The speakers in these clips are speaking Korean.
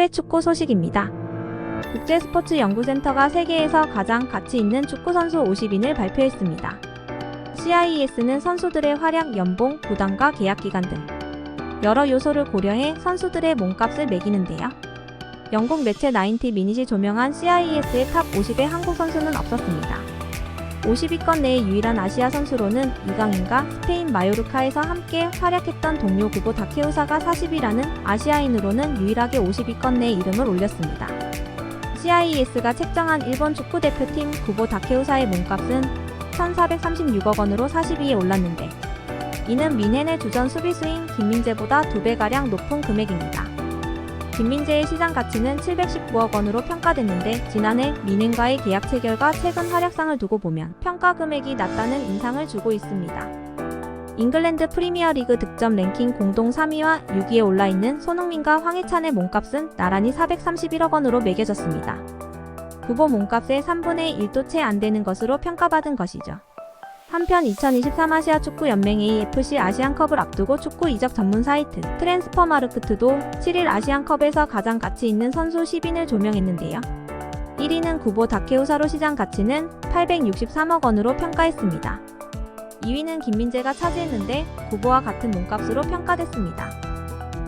해외 축구 소식입니다. 국제스포츠연구센터가 세계에서 가장 가치 있는 축구선수 50인을 발표했습니다. CIES는 선수들의 활약, 연봉, 부담과 계약 기간 등 여러 요소를 고려해 선수들의 몸값을 매기는데요. 영국 매체 90 미닛이 조명한 CIES의 탑 50의 한국 선수는 없었습니다. 50위권 내의 유일한 아시아 선수로는 이강인과 스페인 마요르카에서 함께 활약했던 동료 구보 다케우사가 40위라는 아시아인으로는 유일하게 50위권 내에 이름을 올렸습니다. CIES가 책정한 일본 축구대표팀 구보 다케우사의 몸값은 1,436억 원으로 40위에 올랐는데 이는 민헨의 주전 수비수인 김민재보다 2배가량 높은 금액입니다. 김민재의 시장 가치는 719억 원으로 평가됐는데 지난해 민행과의 계약 체결과 최근 활약상을 두고 보면 평가 금액이 낮다는 인상을 주고 있습니다. 잉글랜드 프리미어리그 득점 랭킹 공동 3위와 6위에 올라 있는 손흥민과 황희찬의 몸값은 나란히 431억 원으로 매겨졌습니다. 구보 몸값의 3분의 1도 채 안 되는 것으로 평가받은 것이죠. 한편 2023 아시아 축구 연맹 AFC 아시안컵을 앞두고 축구 이적 전문 사이트 트랜스퍼마르크트도 7일 아시안컵에서 가장 가치 있는 선수 10인을 조명했는데요. 1위는 구보 다케우사로 시장 가치는 863억 원으로 평가했습니다. 2위는 김민재가 차지했는데 구보와 같은 몸값으로 평가됐습니다.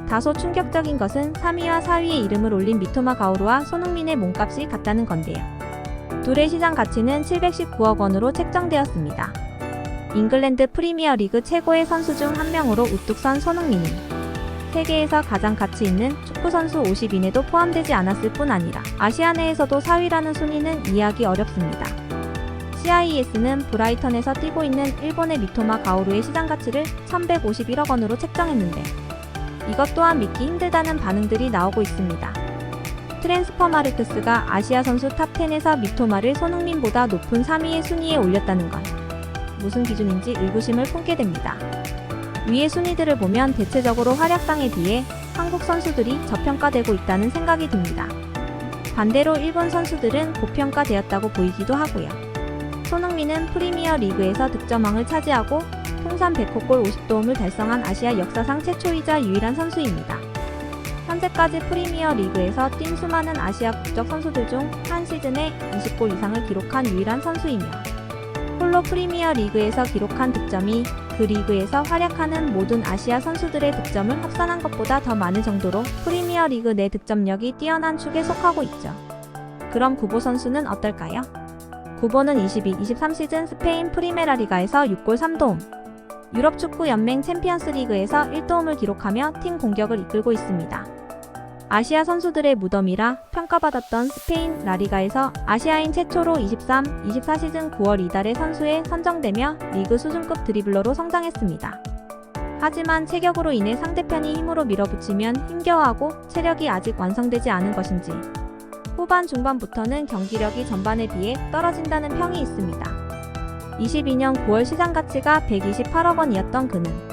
다소 충격적인 것은 3위와 4위에 이름을 올린 미토마 가오루와 손흥민의 몸값이 같다는 건데요. 둘의 시장 가치는 719억 원으로 책정되었습니다. 잉글랜드 프리미어 리그 최고의 선수 중 한 명으로 우뚝 선 손흥민은 세계에서 가장 가치 있는 축구 선수 50인에도 포함되지 않았을 뿐 아니라 아시아 내에서도 4위라는 순위는 이해하기 어렵습니다. CIES는 브라이턴에서 뛰고 있는 일본의 미토마 가오루의 시장 가치를 1151억 원으로 책정했는데 이것 또한 믿기 힘들다는 반응들이 나오고 있습니다. 트랜스퍼 마르크스가 아시아 선수 탑10에서 미토마를 손흥민보다 높은 3위의 순위에 올렸다는 건 무슨 기준인지 의구심을 품게 됩니다. 위의 순위들을 보면 대체적으로 활약상에 비해 한국 선수들이 저평가되고 있다는 생각이 듭니다. 반대로 일본 선수들은 고평가되었다고 보이기도 하고요. 손흥민은 프리미어 리그에서 득점왕을 차지하고 통산 100호 골 50도움을 달성한 아시아 역사상 최초이자 유일한 선수입니다. 현재까지 프리미어 리그에서 뛴 수많은 아시아 국적 선수들 중 한 시즌에 20골 이상을 기록한 유일한 선수이며 홀로 프리미어 리그에서 기록한 득점이 그 리그에서 활약하는 모든 아시아 선수들의 득점을 합산한 것보다 더 많을 정도로 프리미어 리그 내 득점력이 뛰어난 축에 속하고 있죠. 그럼 구보 선수는 어떨까요? 구보는 22-23 시즌 스페인 프리메라 리가에서 6골 3도움, 유럽 축구 연맹 챔피언스 리그에서 1도움을 기록하며 팀 공격을 이끌고 있습니다. 아시아 선수들의 무덤이라 평가받았던 스페인 라리가에서 아시아인 최초로 23, 24 시즌 9월 이달에 선수에 선정되며 리그 수준급 드리블러로 성장했습니다. 하지만 체격으로 인해 상대편이 힘으로 밀어붙이면 힘겨워하고 체력이 아직 완성되지 않은 것인지 후반 중반부터는 경기력이 전반에 비해 떨어진다는 평이 있습니다. 22년 9월 시장 가치가 128억 원이었던 그는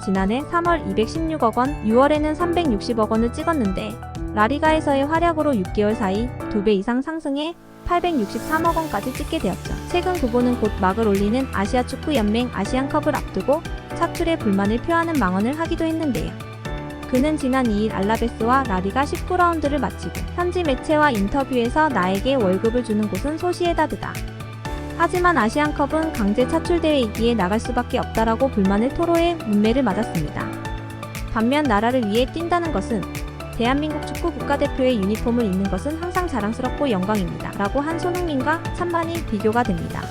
지난해 3월 216억 원, 6월에는 360억 원을 찍었는데 라리가에서의 활약으로 6개월 사이 2배 이상 상승해 863억 원까지 찍게 되었죠. 최근 구보는 곧 막을 올리는 아시아 축구 연맹 아시안컵을 앞두고 차출에 불만을 표하는 망언을 하기도 했는데요. 그는 지난 2일 알라베스와 라리가 19라운드를 마치고 현지 매체와 인터뷰에서 나에게 월급을 주는 곳은 소시에다드다. 하지만 아시안컵은 강제 차출 대회이기에 나갈 수밖에 없다라고 불만을 토로해 문매를 맞았습니다. 반면 나라를 위해 뛴다는 것은 대한민국 축구 국가대표의 유니폼을 입는 것은 항상 자랑스럽고 영광입니다. 라고 한 손흥민과 찬반이 비교가 됩니다.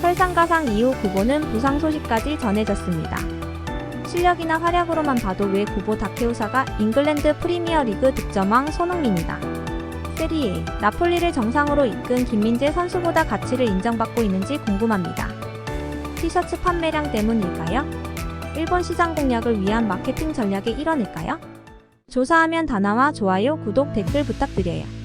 설상가상 이후 구보는 부상 소식까지 전해졌습니다. 실력이나 활약으로만 봐도 왜 구보 다케우사가 잉글랜드 프리미어리그 득점왕 손흥민이다. 세리에 나폴리를 정상으로 이끈 김민재 선수보다 가치를 인정받고 있는지 궁금합니다. 티셔츠 판매량 때문일까요? 일본 시장 공략을 위한 마케팅 전략의 일환일까요? 조사하면 다나와 좋아요, 구독, 댓글 부탁드려요.